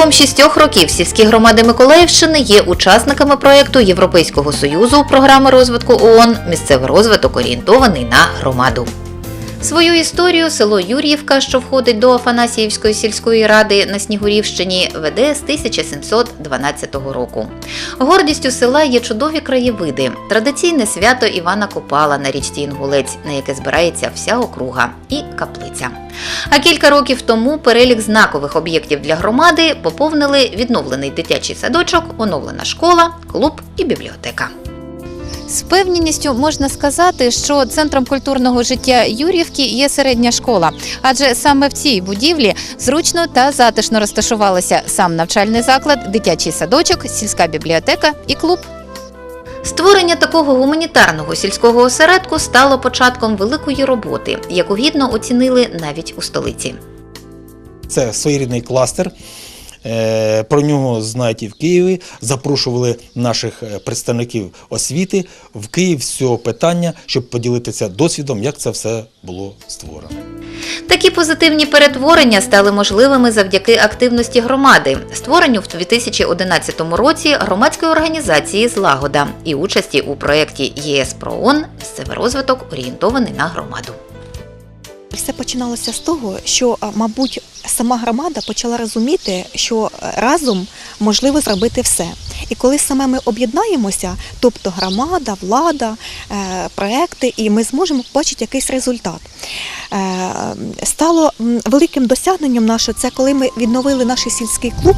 Протягом шістьох років сільські громади Миколаївщини є учасниками проєкту Європейського союзу програми розвитку ООН Місцевий розвиток орієнтований на громаду. Свою історію село Юр'ївка, що входить до Афанасіївської сільської ради на Снігурівщині, веде з 1712 року. Гордістю села є чудові краєвиди, традиційне свято Івана Копала на річці Інгулець, на яке збирається вся округа, і каплиця. А кілька років тому перелік знакових об'єктів для громади поповнили відновлений дитячий садочок, оновлена школа, клуб і бібліотека. З певністю можна сказати, що центром культурного життя Юрівки є середня школа, адже саме в цій будівлі зручно та затишно розташувалися сам навчальний заклад, дитячий садочок, сільська бібліотека і клуб. Створення такого гуманітарного сільського осередку стало початком великої роботи, яку гідно оцінили навіть у столиці. Це своєрідний кластер. Е, Про нього знають і в Києві. Запрошували наших е, представників освіти в Київ цього питання, щоб поділитися досвідом, як це все було створено. Такі позитивні перетворення стали можливими завдяки активності громади, створенню в 2011 році громадської організації Злагода і участі у проєкті ЄС про ООН «Місцевий розвиток орієнтований на громаду. Все починалося з того, що, мабуть, сама громада почала розуміти, що е, разом можливо зробити все. І коли саме ми об'єднаємося, тобто громада, влада, е, проекти, і ми зможемо побачити якийсь результат. Е, Стало великим досягненням наше це коли ми відновили наш сільський клуб.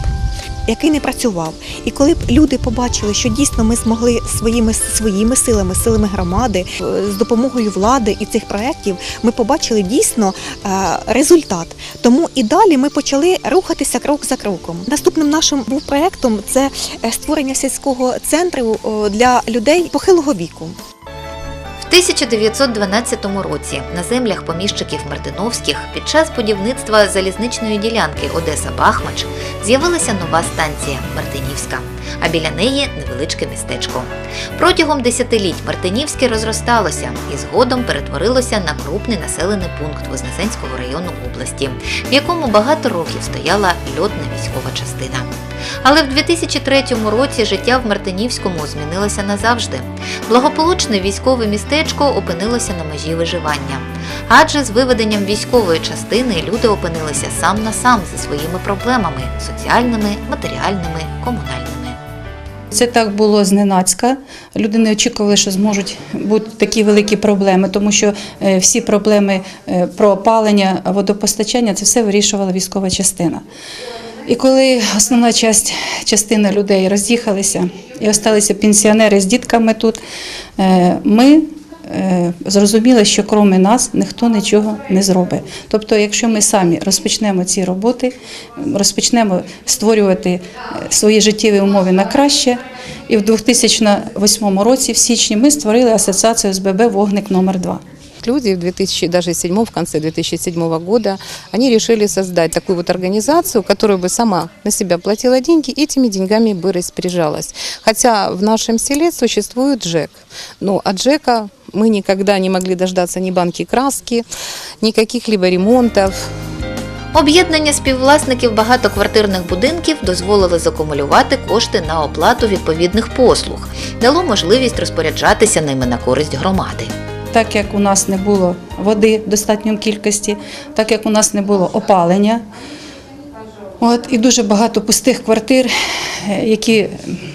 Який не працював, і коли б люди побачили, що дійсно ми змогли своїми своїми силами, силами громади, е, з допомогою влади і цих проєктів, ми побачили дійсно е, результат. Тому і далі ми почали рухатися крок за кроком. Наступним нашим був проєктом це е, створення сільського центру для людей похилого віку. В 1912 році на землях поміщиків Мартиновських під час будівництва залізничної ділянки Одеса-Бахмач з'явилася нова станція Мартинівська, а біля неї невеличке містечко. Протягом десятиліть Мартинівське розросталося і згодом перетворилося на крупний населений пункт Вознесенського району області, в якому багато років стояла льотна військова частина. Але в 2003 році життя в Мартинівському змінилося назавжди. Благополучне військове містечко опинилося на межі виживання. Адже з виведенням військової частини люди опинилися сам на сам зі своїми проблемами соціальними, матеріальними, комунальними. Це так було зненацька. Люди не очікували, що зможуть бути такі великі проблеми, тому що е, всі проблеми е, про опалення, водопостачання це все вирішувала військова частина. І коли основна часть, частина людей роз'їхалися і залишилися пенсіонери з дітками тут, е, ми е, зрозуміли, що крім нас ніхто нічого не зробить. Тобто, якщо ми самі розпочнемо ці роботи, розпочнемо створювати е, свої життєві умови на краще, і в 2008 році, в січні, ми створили асоціацію СББ Вогник номер 2 Люди в 2007, в конце 2007 года, они решили создать такую вот организацию, которая бы сама на себя платила деньги и этими деньгами бы распоряжалась. Хотя в нашем селе существует ЖЭК, но от ЖЭКа мы никогда не могли дождаться ни банки краски, ни каких-либо ремонтов. Об'єднання співвласників багатоквартирних будинків дозволило закумулювати кошти на оплату відповідних послуг, дало можливість розпоряджатися ними на користь громади. Так як у нас не було води в достатньої кількості, так як у нас не було опалення. От, і дуже багато пустих квартир, е, які,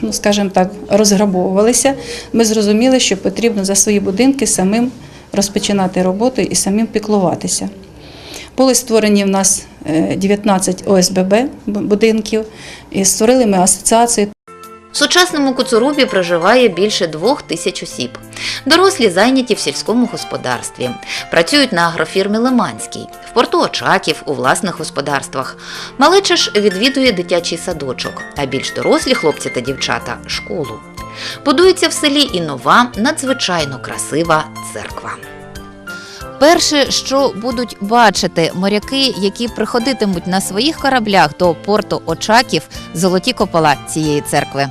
ну скажімо так, розграбовувалися. Ми зрозуміли, що потрібно за свої будинки самим розпочинати роботу і самим піклуватися. Були створені в нас е, 19 ОСББ будинків, і створили ми асоціацію. В сучасному Куцурубі проживає більше двох тисяч осіб. Дорослі зайняті в сільському господарстві, працюють на агрофірмі Лиманській, в порту Очаків у власних господарствах. Малеча ж відвідує дитячий садочок, а більш дорослі хлопці та дівчата школу. Будується в селі і нова, надзвичайно красива церква. Перше, що будуть бачити моряки, які приходитимуть на своїх кораблях до порту Очаків, золоті копола цієї церкви.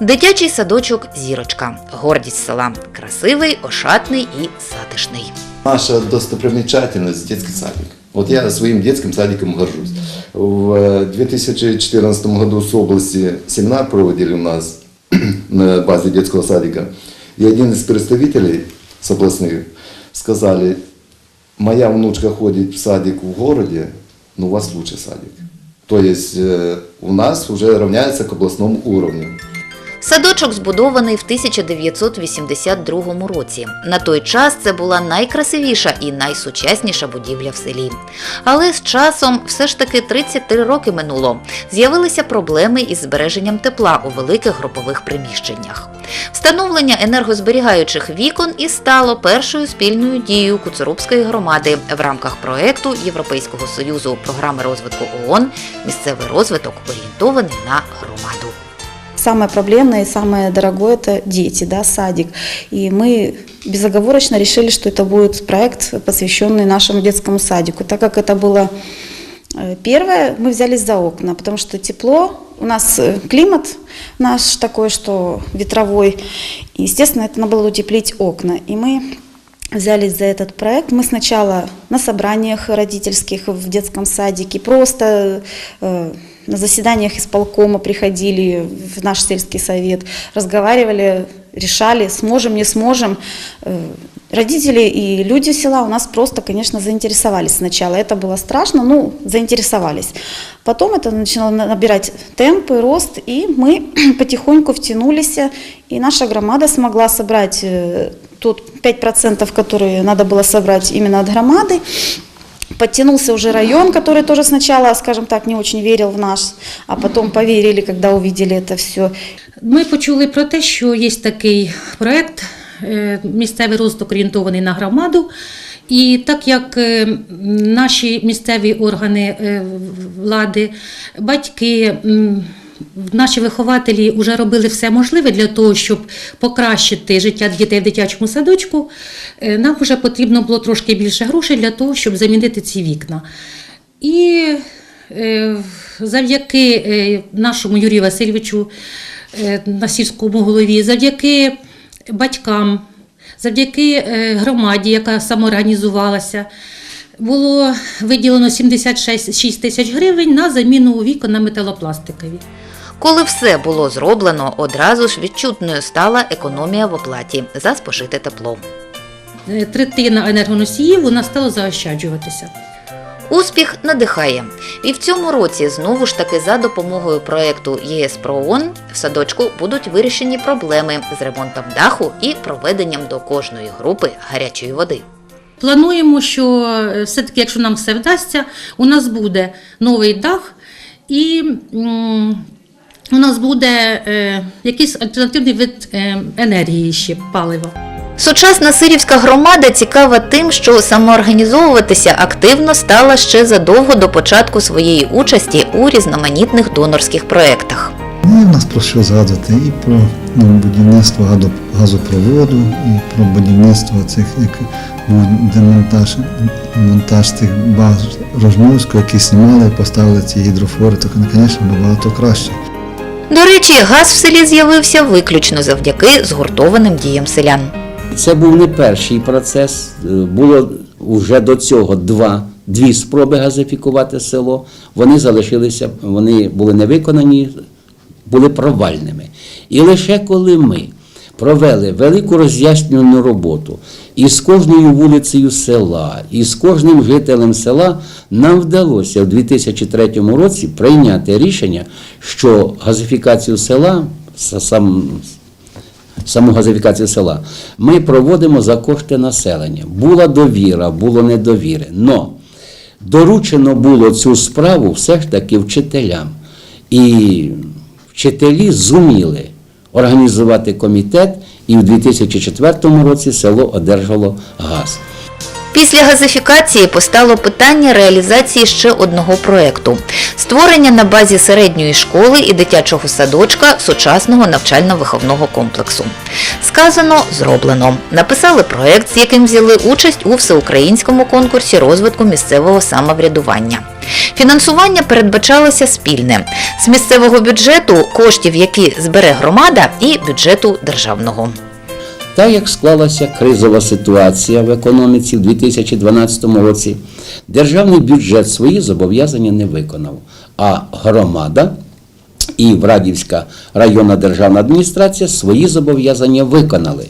Дитячий садочок Зірочка. Гордість села. Красивий, ошатний і затишний. Наша достопримечательность – детский садик. Вот я своим детским садиком горжусь. В э, 2014 году с области семинар проводили у нас на базе детского садика. И один из представителей с областных сказали, моя внучка ходит в садик в городе, но у вас лучший садик. То есть э, у нас уже равняется к областному уровню. Садочок збудований в 1982 році. На той час це була найкрасивіша і найсучасніша будівля в селі. Але з часом, все ж таки 33 роки минуло, з'явилися проблеми із збереженням тепла у великих групових приміщеннях. Встановлення енергозберігаючих вікон і стало першою спільною дією Куцурубської громади в рамках проекту Європейського союзу програми розвитку ООН Місцевий розвиток орієнтований на громаду. Самое проблемное и самое дорогое – это дети, да, садик. И мы безоговорочно решили, что это будет проект, посвященный нашему детскому садику. Так как это было э, первое, мы взялись за окна, потому что тепло, у нас э, климат наш такой, что ветровой, и, естественно, это надо было утеплить окна. И мы взялись за этот проект. Мы сначала на собраниях родительских в детском садике, просто э, на заседаниях исполкома приходили в наш сельский совет, разговаривали, решали, сможем, не сможем. Э, Родители и люди села у нас просто, конечно, заинтересовались сначала. Это было страшно, ну, заинтересовались. Потом это начало на- набирать темпы, рост, и мы потихоньку втянулись, и наша громада смогла собрать э, тот 5%, которые надо было собрать именно от громады. Подтянулся уже район, который тоже сначала, скажем так, не очень верил в нас, а потом поверили, когда увидели это все. Ми почули про те, що є такий проект місцевий розвиток орієнтований на громаду. І так як е, наші місцеві органи е, влади, батьки, наші вихователі вже робили все можливе для того, щоб покращити життя дітей в дитячому садочку, е, нам вже потрібно було трошки більше грошей для того, щоб замінити ці вікна. І е, завдяки е, нашому Юрію Васильовичу, е, на сільському голові, завдяки батькам, завдяки е, громаді, яка самоорганізувалася, було виділено 76 тисяч гривень на заміну вікон на металопластикові. Коли все було зроблено, одразу ж відчутною стала економія в оплаті за спожите тепло. Е, Третина енергоносіїв вона стала заощаджуватися. Успіх надихає. І в цьому році знову ж таки за допомогою проекту ЄС ПРООН в садочку будуть вирішені проблеми з ремонтом даху і проведенням до кожної групи гарячої води. Плануємо, що е, все-таки, якщо нам все вдасться, у нас буде новий дах і у нас буде е, якийсь альтернативний вид е, енергії ще палива. Сучасна сирівська громада цікава тим, що самоорганізовуватися активно стала ще задовго до початку своєї участі у різноманітних донорських проєктах. Ну, і в нас про що згадувати і про ну, будівництво газопроводу, і про будівництво цих, як був демонтаж монтаж цих баз Рожновського, які знімали і поставили ці гідрофори, то, звісно, набагато краще. До речі, газ в селі з'явився виключно завдяки згуртованим діям селян. Це був не перший процес. Е, Було вже до цього два, дві спроби газифікувати село. Вони залишилися, вони були не виконані, були провальними. І лише коли ми провели велику роз'яснювальну роботу і з кожною вулицею села, і з кожним жителем села, нам вдалося в 2003 році прийняти рішення, що газифікацію села сам, саму газифікацію села, ми проводимо за кошти населення. Була довіра, було недовіри. Но доручено було цю справу все ж таки вчителям. І вчителі зуміли організувати комітет, і в 2004 році село одержало газ. Після газифікації постало питання реалізації ще одного проекту створення на базі середньої школи і дитячого садочка сучасного навчально-виховного комплексу. Сказано, зроблено. Написали проект, з яким взяли участь у всеукраїнському конкурсі розвитку місцевого самоврядування. Фінансування передбачалося спільне з місцевого бюджету, коштів, які збере громада, і бюджету державного. Так як склалася кризова ситуація в економіці в 2012 році, державний бюджет свої зобов'язання не виконав, а громада і Врадівська районна державна адміністрація свої зобов'язання виконали.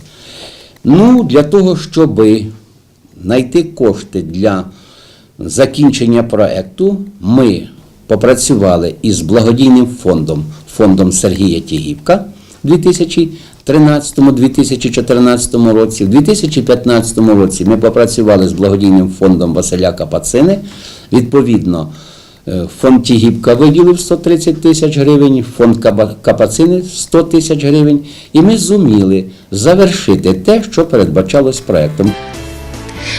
Ну, для того, щоб знайти кошти для закінчення проекту, ми попрацювали із благодійним фондом, фондом Сергія Тігівка в 2013-2014 році. В 2015 році ми попрацювали з благодійним фондом Василя Капацини. Відповідно, е, фонд Тігіпка виділив 130 тисяч гривень, фонд Капацини 100 тисяч гривень, і ми зуміли завершити те, що передбачалось проектом.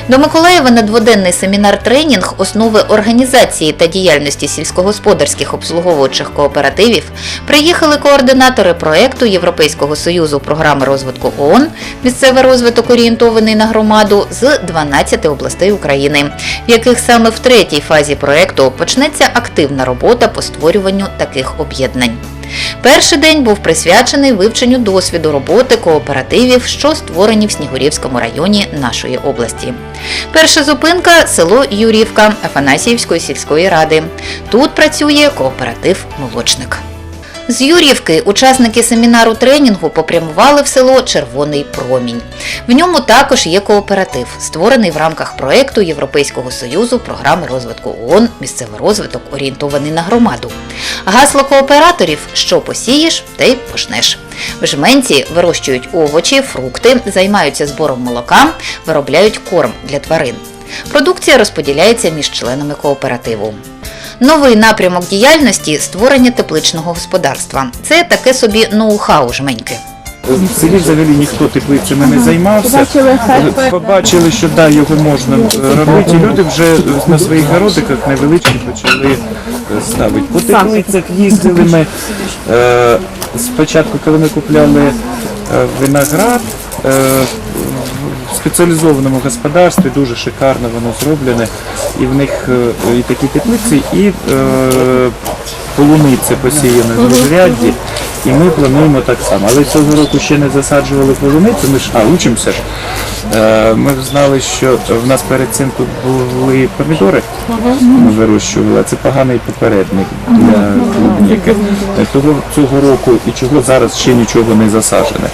До Миколаєва на дводенний семінар-тренінг основи організації та діяльності сільськогосподарських обслуговуючих кооперативів приїхали координатори проекту Європейського союзу програми розвитку ООН місцевий розвиток орієнтований на громаду з 12 областей України, в яких саме в третій фазі проекту почнеться активна робота по створюванню таких об'єднань. Перший день був присвячений вивченню досвіду роботи кооперативів, що створені в Снігурівському районі нашої області. Перша зупинка село Юрівка Афанасіївської сільської ради. Тут працює кооператив Молочник. З Юрівки учасники семінару тренінгу попрямували в село Червоний Промінь. В ньому також є кооператив, створений в рамках проекту Європейського союзу програми розвитку ООН Місцевий розвиток орієнтований на громаду. Гасло кооператорів що посієш, те й пожнеш. В жменці вирощують овочі, фрукти, займаються збором молока, виробляють корм для тварин. Продукція розподіляється між членами кооперативу. Новий напрямок діяльності створення тепличного господарства. Це таке собі ноу-хау жменьки. В селі взагалі ніхто теплицями не займався. Побачили, що да, його можна е, робити. і Люди вже на своїх городиках невеличкі почали е, ставити. По теплицях їздили ми. е, Спочатку, коли ми купляли е, виноград, е, спеціалізованому господарстві дуже шикарно воно зроблене. І в них е, і такі теплиці, і е, полуниця посіяна в міжрядді. І ми плануємо так само. Але цього року ще не засаджували полуницю, ми ж а, учимося ж. Е, Ми знали, що в нас перед цим тут були помідори, ми вирощували, це поганий попередник для клубніки. Того цього року і чого зараз ще нічого не засаджене.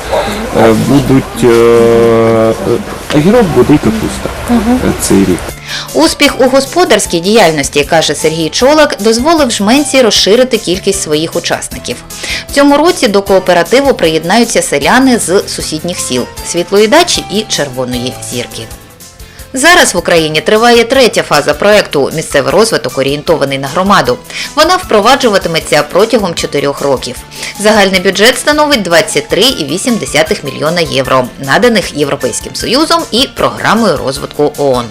Е, Будуть гірок е, огірок буде і капуста е, цей рік. Успіх у господарській діяльності, каже Сергій Чолак, дозволив жменці розширити кількість своїх учасників. В цьому році до кооперативу приєднаються селяни з сусідніх сіл Світлої дачі і Червоної зірки. Зараз в Україні триває третя фаза проекту Місцевий розвиток орієнтований на громаду. Вона впроваджуватиметься протягом чотирьох років. Загальний бюджет становить 23,8 мільйона євро, наданих Європейським Союзом і програмою розвитку ООН.